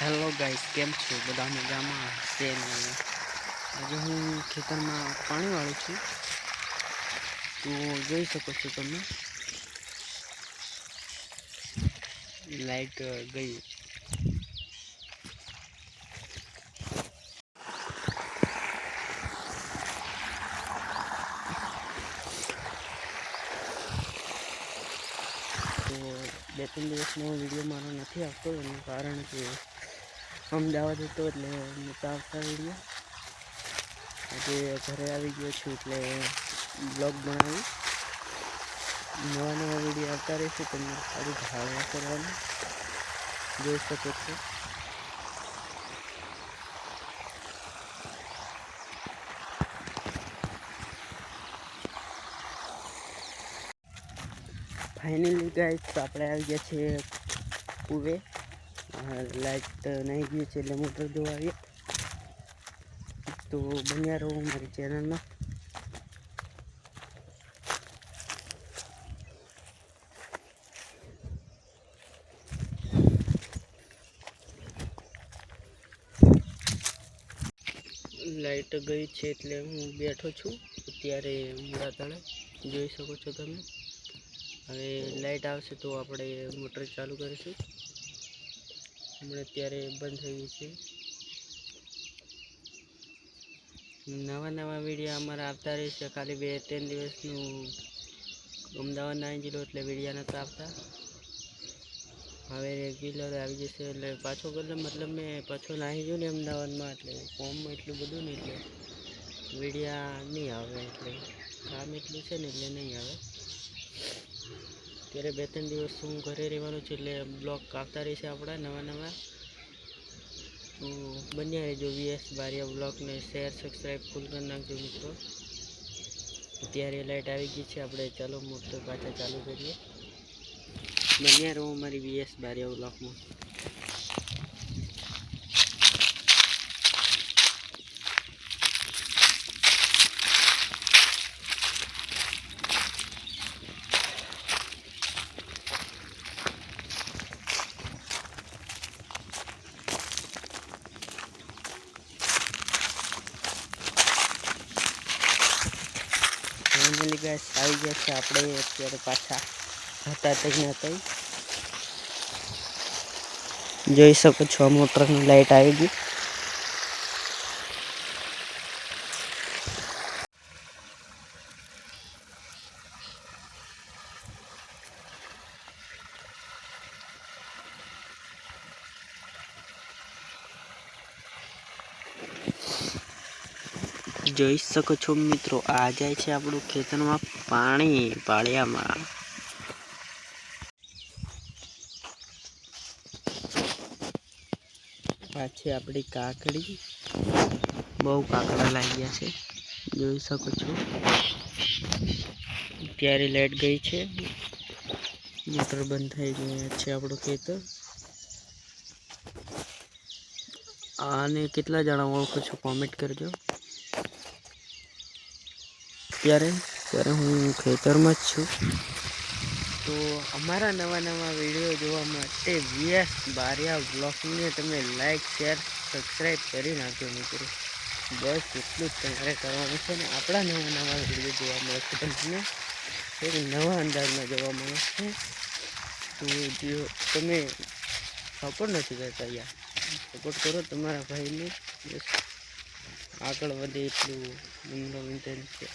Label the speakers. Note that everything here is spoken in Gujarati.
Speaker 1: હેલો ગાઈસ કેમ છો? બધા મજામાં? છે ને આજે હું ખેતરમાં પાણી વાળું છું. તો જોઈ શકો છો તમે. લાઈટ અ, ગઈ. તો બે ત્રણ દિવસનો વીડિયો મારો નથી આવતો એનું કારણ કે અમદાવાદ હતો એટલે આવતા વીડિયો આજે ઘરે આવી ગયો છું એટલે બ્લોગ બનાવી. નવા નવા વીડિયો આવતા રહેશે તમને સારું ભાવના કરવાનું. જોઈ શકો છો. ફાઇનલી તો આપણે આવી ગયા છીએ કુવે. લાઈટ નહીં ગઈ છે એટલે મોટર જોવા આવીએ તો બન્યા રહો મારી ચેનલમાં લાઈટ ગઈ છે એટલે હું બેઠો છું. અત્યારે મુરાતાણે જોઈ શકો છો તમે. હવે લાઈટ આવશે તો આપણે મોટર ચાલુ કરીશું. હમણાં અત્યારે બંધ થઈ ગઈ છે. નવા નવા વીડિયો અમારા આવતા રહેશે. ખાલી બે ત્રણ દિવસનું અમદાવાદ ના જિલ્લો એટલે વિડીયા નહોતા આવતા. હવે રેગ્યુલર આવી જશે એટલે પાછો એટલે મતલબ મેં પાછો નાહી ગયો ને અમદાવાદમાં એટલે ફોર્મમાં એટલું બધું ને એટલે વિડીયા નહીં આવે એટલે કામ એટલું છે ને એટલે નહીં આવે. ત્યારે બે ત્રણ દિવસ હું ઘરે રહેવાનું છે એટલે બ્લોગ આવતા રહેશે આપણા નવા નવા. તો બન્યા રહેજો વીએસ બારિયા બ્લોગને શેર સબસ્ક્રાઈબ ફૂલ કરી નાખજો મિત્રો. અત્યારે લાઇટ આવી ગઈ છે, આપણે ચાલો મોટર પાછા ચાલુ કરીએ. બન્યા રહો અમારી વીએસ બારિયા બ્લોગમાં. ફાઇનલી ગાઈસ આવી ગયા છે આપણે અત્યારે પાછા. હતા તઈ ને તઈ જોઈ શકો છો મોટરની લાઈટ આવી ગઈ. જોઈ શકો છો મિત્રો. આ જાય છે આપણું ખેતરમાં પાણી પાળિયામાં. પાછી આપણી કાકડી બહુ કાકડા લાગ્યા છે. જોઈ શકો છો. ત્યારે લાઈટ ગઈ છે. મોટર બંધ થઈ ગયા છે આપણું ખેતર. આને કેટલા જણા ઓળખો છો કોમેન્ટ કરજો. ત્યારે ત્યારે હું ખેતરમાં જ છું. તો અમારા નવા નવા વીડિયો જોવા માટે વીએસ બારિયા બ્લોગને તમે લાઈક, શેર, સબસ્ક્રાઈબ કરી નાખજો મિત્રો. બસ એટલું જ તમારે કરવાનું છે ને આપણા નવા નવા વીડિયો જોવા મળશે તમને. એક નવા અંદાજમાં જોવા મળશે. તો જો તમે સપોર્ટ નથી કરતા યાર સપોર્ટ કરો તમારા ભાઈને. આગળ વધે એટલું નમ્ર વિનંતી છે.